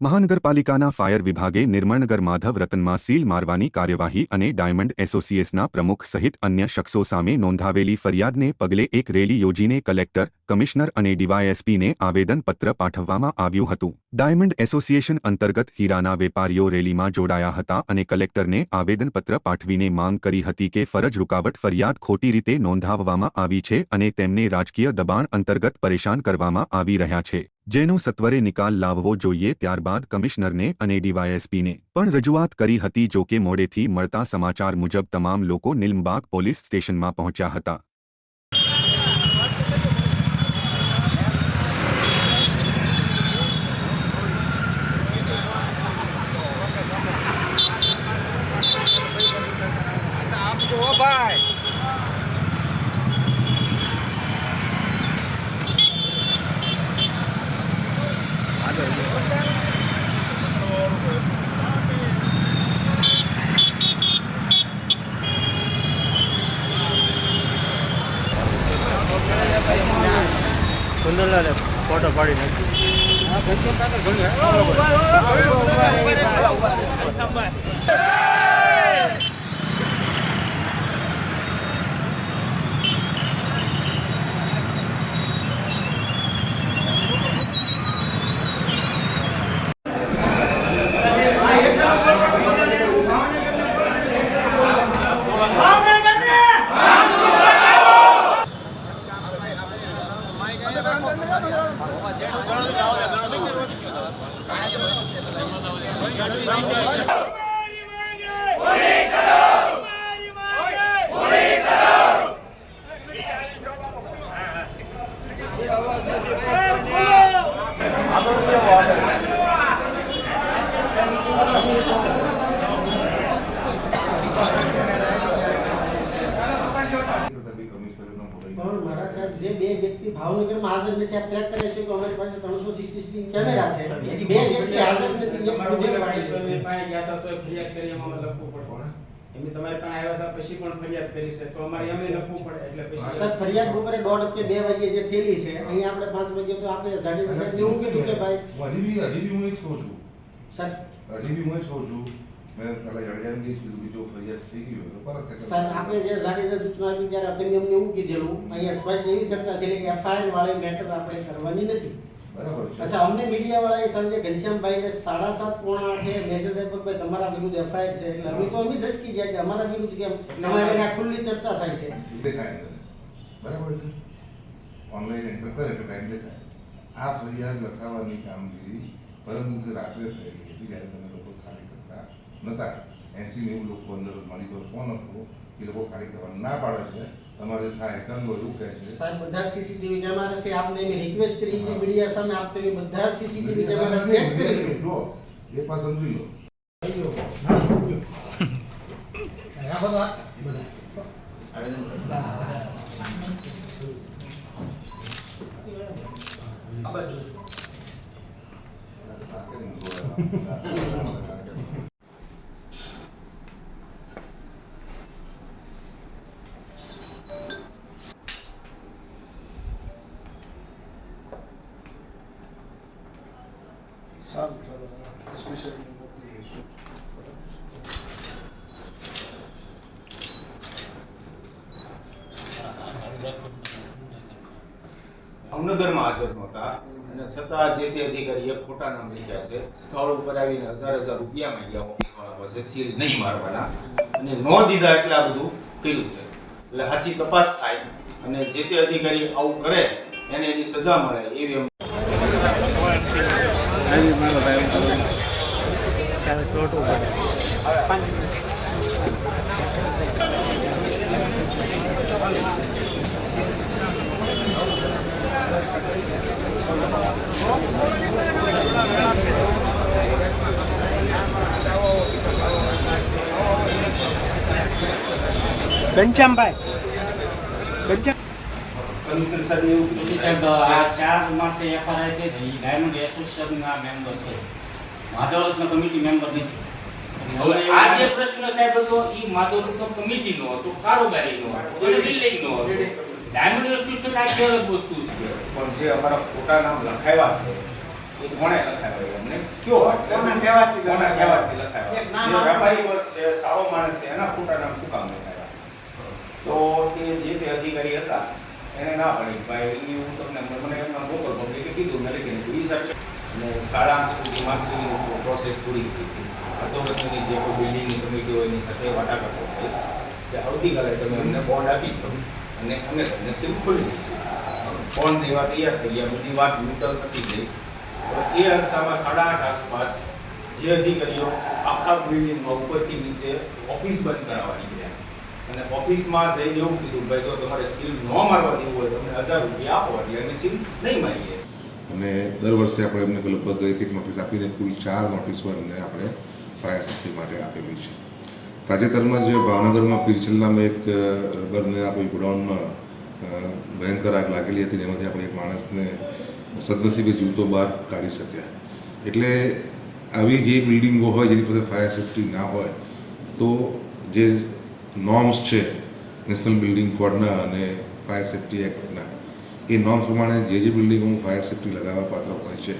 મહાનગરપાલિકાના ફાયર વિભાગે નિર્મળનગર માધવ રતનમાં સીલ મારવાની કાર્યવાહી અને ડાયમંડ એસોસિએશનના પ્રમુખ સહિત અન્ય શખ્સો સામે નોંધાવેલી ફરિયાદને પગલે એક રેલી યોજીને કલેક્ટર, કમિશનર અને ડીવાયએસપીને આવેદનપત્ર પાઠવવામાં આવ્યું હતું. ડાયમંડ એસોસિએશન અંતર્ગત હીરાના વેપારીઓ રેલીમાં જોડાયા હતા અને કલેક્ટરને આવેદનપત્ર પાઠવીને માંગ કરી હતી કે ફરજ રૂકાવટ ફરિયાદ ખોટી રીતે નોંધાવવામાં આવી છે અને તેમને રાજકીય દબાણ અંતર્ગત પરેશાન કરવામાં આવી રહ્યા છે. જેનો સત્વરે નિકાલ લાવવો જોઈએ ત્યારબાદ કમિશનરને અને ડીવાયએસપીને પણ રજૂઆત કરી હતી જો કે મોડેથી મળતા સમાચાર મુજબ તમામ લોકો નિલમબાગ પોલીસ સ્ટેશનમાં પહોંચ્યા હતા જો ભાઈ ફોટો પાડી નાખ્યો પણ મારા સાહેબ જે બે વ્યક્તિ ભાવનગરમાં હાજર નથી આ ટ્રેક કરે છે કે અમારી પાસે ત્રણસો સીસીટીવી કેમેરા છે. બે વ્યક્તિ હાજર નથી એક તમારું દૂધે ફરિયાદ પાડી તમે પાસે ગયા હતા તો ફરિયાદ કરી એમાં લખવું પડે. એમની તમારી પાસે આવ્યા હતા પછી પણ ફરિયાદ કરી છે. તો અમારે એમ લખવું પડે એટલે પછી ફરિયાદ બપોરે દોઢ કે બે વાગે જે થયેલી છે અહીંયા આપણે પાંચ વાગે તો આપણે જાડેજા સાહેબ એવું કીધું કે ભાઈ હજી બી હજી બી હું એ જ છું. સાહેબ. હજી બી હું જ છું. મેં પેલા જાડેજાને કહીશ બીજું કે જો ફરિયાદ થઈ ગઈ તો પરત સાહેબ આપણે જે જાડેજા સૂચના આપી ત્યારે આપણે અમને એવું કીધેલું અહીંયા સ્પષ્ટ એવી ચર્ચા થયેલી કે એફઆઈઆર વાળી મેટર આપણે કરવાની નથી. બરાબર છે. અચ્છા અમને મીડિયા વાળાએ સાંજે ઘનશ્યામભાઈને સાડા સાત પોણા આઠે મેસેજ આપ્યો ભાઈ તમારા વિરુદ્ધ એફઆઈઆર છે. એટલે અમે તો અમે જસકી ગયા કે અમારા વિરુદ્ધ કેમ? તમારે ખુલ્લી ચર્ચા થાય છે. દેખાય બરાબર છે. ઓનલાઈન એન્ટર કરે તો ટાઈમ દેખાય. આ ફરિયાદ લખાવવાની કામગીરી પરમ દિવસે રાત્રે થયેલી હતી જ્યારે તમે લોકો ખાલી કરતા નતા. એસી નેવું લોકો અંદર મારી પર ફોન હતો એ લોકો ખાલી કરવા ના પાડે છે. તમારે થાય કંગો એવું કહે છે. સાહેબ બધા સીસીટીવી કેમેરા છે. આપને એની રિક્વેસ્ટ કરી છે મીડિયા સામે. આપ તમે બધા સીસીટીવી કેમેરા ચેક કરી લો. જો એ પાસ સમજી લો. ભાવનગરમાં હાજર નહોતા અને છતાં જે તે અધિકારીએ ખોટા નામ લખ્યા છે, સ્થળ ઉપર આવીને હજાર હજાર રૂપિયા માંગ્યા ઓફિસ વાળા પાસે સીલ નહીં મારવાના અને ન દીધા એટલે આ બધું કર્યું છે. એટલે સાચી તપાસ થાય અને જે તે અધિકારી આવું કરે, એને એની સજા મળે એવી અમે આવી મારો ભાઈ ત્યારે ચોટવું પડે ઘનશ્યામભાઈ ઘનશ્યામ કમિશનર સાહેબ એવું કીધું જી સાહેબ આ ચાર માટે એફઆરઆઈ થઈ છે ઈ ડાયમંડ એસોસિએશનના મેમ્બર છે માધવરત્ન કમિટી મેમ્બર નથી. હવે આ જે પ્રશ્ન સાહેબ હતો ઈ માધવરત્ન કમિટીનો હતો કારોબારીનો હતો બિલ્ડિંગનો હતો. ડાયમંડ એસોસિએશન આખી અલગ વસ્તુ છે. પણ જે અમારા ખોટા નામ લખાવ્યા છે એ કોણે લખાવ્યા અમને કયો કોના કહેવાથી કોના કહેવાથી લખાવ્યા? એક જે વેપારી વર્ગ છે સારો માણસ છે એના ખોટા નામ શું કામ લખાવ્યા? તો તે જે તે અધિકારી હતા એને ના પડી. ભાઈ એ હું તમને મને એમના મોકલ પબ્લિકે કીધું મેં લખીને એ સર અને આઠ સુધી માર્ક્સની પ્રોસેસ પૂરી થઈ હતી. અધોગતિની જે કોઈ બિલ્ડિંગની કમિટી હોય એની સાથે વાટાઘાટો થઈ કે આવતીકાલે તમે અમને બોન્ડ આપી દો. અને અમે તમને સીમ ખોલી દઈશું. બોન્ડ દેવા તૈયાર થઈ ગયા, બધી વાત ન્યુટ્રલ પતી ગઈ. એ અરસામાં સાડા આઠ આસપાસ જે અધિકારીઓ આખા બિલ્ડિંગમાં ઉપરથી નીચે ઓફિસ બંધ કરાવવાની ગયા અને ઓફિસમાં જઈને એવું કીધું, ભાઈ, જો તમારે સીલ ન મારવા દેવું હોય તમને હજાર રૂપિયા આપો. એટલે અમે સીલ નહીં મારીએ. અને દર વર્ષે આપણે એમને લગભગ એક એક નોટિસ આપીને કુલ ચાર નોટિસો એમને આપણે ફાયર સેફ્ટી માટે આપેલી છે. તાજેતરમાં જે ભાવનગરમાં પીરછેલનામાં એક રબરને આપણી ગોડાઉનમાં ભયંકર આગ લાગેલી હતી એમાંથી આપણે એક માણસને સદનસીબે જીવતો બહાર કાઢી શક્યા. એટલે આવી જે બિલ્ડિંગો હોય, જેની પાસે ફાયર સેફ્ટી ના હોય, તો જે નોર્મ્સ છે, નેશનલ બિલ્ડિંગ કોડના અને ફાયર સેફ્ટી એક્ટના એ નોર્મ પ્રમાણે જે જે બિલ્ડિંગોમાં ફાયર સેફ્ટી લગાવવા પાત્ર હોય છે,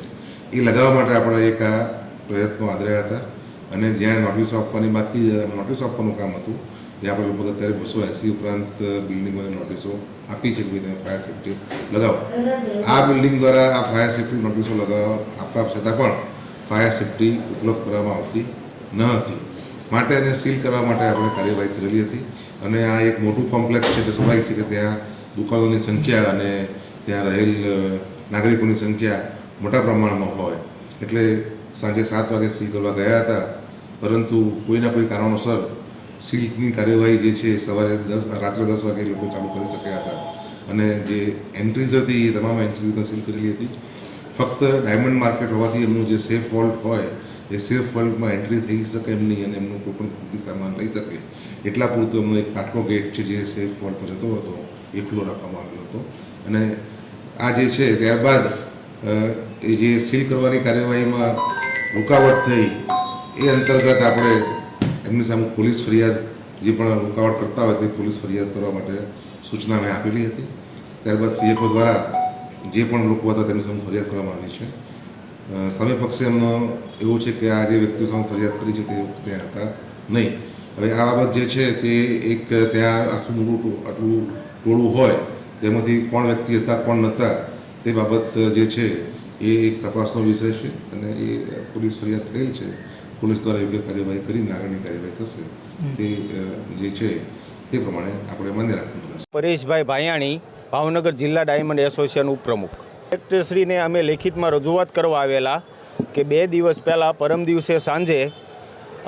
એ લગાવવા માટે આપણે એક આ પ્રયત્નો આદર્યા હતા. અને જ્યાં નોટિસ આપવાની બાકી નોટિસ આપવાનું કામ હતું, ત્યાં આપણે લગભગ અત્યારે બસો એંસી ઉપરાંત બિલ્ડિંગોને નોટિસો આપી છે કે તમે ફાયર સેફ્ટી લગાવો. આ બિલ્ડિંગ દ્વારા આ ફાયર સેફ્ટી નોટિસો લગાવવા આપવા છતાં પણ ફાયર સેફ્ટી ઉપલબ્ધ કરવામાં આવતી ન હતી. માટે એને સીલ કરવા માટે આપણે કાર્યવાહી કરેલી હતી. અને આ એક મોટું કોમ્પ્લેક્સ છે, કે સ્વાભાવિક છે કે ત્યાં દુકાનોની સંખ્યા અને ત્યાં રહેલ નાગરિકોની સંખ્યા મોટા પ્રમાણમાં હોય. એટલે સાંજે સાત વાગે સીલ કરવા ગયા હતા. પરંતુ કોઈના કોઈ કારણોસર સીલની કાર્યવાહી જે છે સવારે દસ રાત્રે દસ વાગે લોકો ચાલુ કરી શક્યા હતા. અને જે એન્ટ્રીઝ હતી એ તમામ એન્ટ્રીઝને સીલ કરેલી હતી. ફક્ત ડાયમંડ માર્કેટ હોવાથી એમનું જે સેફ વોલ્ટ હોય, એ સેફ વોલ્ટમાં એન્ટ્રી થઈ શકે એમ નહીં અને એમનું કોઈ પણ સામાન લઈ શકે. એટલા પૂરતું એમનો એક કાટલો ગેટ છે જે સેફ પર જતો હતો. એ ખુલ્લો રાખવામાં આવેલો હતો. અને આ જે છે, ત્યારબાદ એ જે સીલ કરવાની કાર્યવાહીમાં રૂકાવટ થઈ, એ અંતર્ગત આપણે એમની સામે પોલીસ ફરિયાદ, જે પણ રૂકાવટ કરતા હોય તે પોલીસ ફરિયાદ કરવા માટે સૂચના મેં આપેલી હતી. ત્યારબાદ સીએફઓ દ્વારા જે પણ લોકો હતા તેમની સામે ફરિયાદ કરવામાં આવી છે. સામે પક્ષે એમનો એવું છે કે આ જે વ્યક્તિઓ સામે ફરિયાદ કરી છે તે ત્યાં હતા નહીં. હવે આ બાબત જે છે તે એક ત્યાં આખું મોટું આટલું ટોળું હોય તેમાંથી કોણ વ્યક્તિ હતા કોણ નહોતા તે બાબત જે છે એ એક તપાસનો વિષય છે અને એ પોલીસ ફરિયાદ થયેલ છે. પોલીસ દ્વારા યોગ્ય કાર્યવાહી કરીને આગળની કાર્યવાહી થશે. તે જે છે તે પ્રમાણે આપણે માન્ય રાખવું પડશે. પરેશભાઈ ભાયાણી ભાવનગર જિલ્લા ડાયમંડ એસોસિએશન ઉપપ્રમુખ કલેક્ટરશ્રીને અમે લેખિતમાં રજૂઆત કરવા આવેલા કે બે દિવસ પહેલાં પરમ દિવસે સાંજે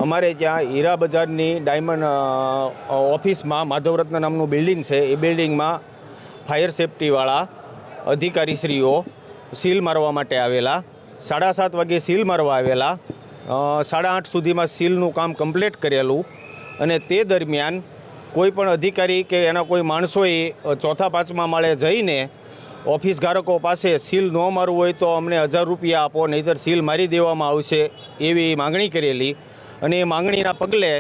અમારે ત્યાં હીરા બજારની ડાયમંડ ઓફિસમાં માધવરત્ન નામનું બિલ્ડિંગ છે, એ બિલ્ડિંગમાં ફાયર સેફટીવાળા અધિકારીશ્રીઓ સીલ મારવા માટે આવેલા. સાડા સાત વાગે સીલ મારવા આવેલા. સાડા આઠ સુધીમાં સીલનું કામ કમ્પ્લીટ કરેલું અને તે દરમિયાન કોઈ પણ અધિકારી કે એના કોઈ માણસોએ ચોથા પાંચમા માળે જઈને ઓફિસ ધારકો પાસે સીલ ન મારવું હોય તો અમને હજાર રૂપિયા આપો, નહીંતર સીલ મારી દેવામાં આવશે એવી માગણી કરેલી. અને એ માગણીના પગલે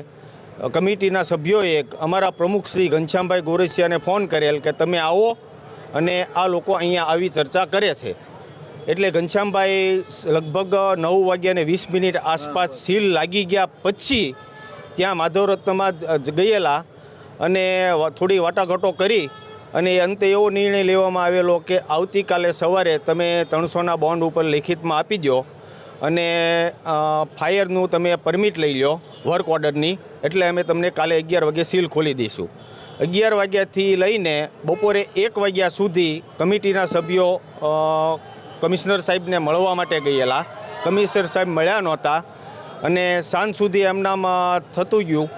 કમિટીના સભ્યોએ અમારા પ્રમુખ શ્રી ઘનશ્યામભાઈ ગોરસિયાને ફોન કરેલ કે તમે આવો અને આ લોકો અહીંયા આવી ચર્ચા કરે છે. એટલે ઘનશ્યામભાઈ લગભગ નવ વાગ્યાને વીસ મિનિટ આસપાસ સીલ લાગી ગયા પછી ત્યાં માધવરત્નમાં ગયેલા અને થોડી વાટાઘાટો કરી અને અંતે એવો નિર્ણય લેવામાં આવેલો કે આવતીકાલે સવારે તમે ત્રણસોના બોન્ડ ઉપર લેખિતમાં આપી દો અને ફાયરનું તમે પરમિટ લઈ લો વર્ક ઓર્ડરની, એટલે અમે તમને કાલે અગિયાર વાગે સીલ ખોલી દઈશું. અગિયાર વાગ્યાથી લઈને બપોરે એક વાગ્યા સુધી કમિટીના સભ્યો કમિશનર સાહેબને મળવા માટે ગયેલા. કમિશનર સાહેબ મળ્યા નહોતા અને સાંજ સુધી એમનામાં થતું ગયું.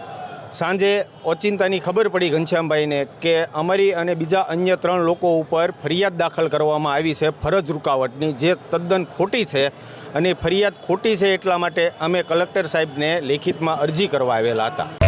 સાંજે ઓચિંતાની ખબર પડી ઘનશ્યામભાઈને કે અમારી અને બીજા અન્ય ત્રણ લોકો ઉપર ફરિયાદ દાખલ કરવામાં આવી છે ફરજ રૂકાવટની, જે તદ્દન ખોટી છે અને ફરિયાદ ખોટી છે એટલા માટે અમે કલેક્ટર સાહેબને લેખિતમાં અરજી કરવા આવેલા હતા.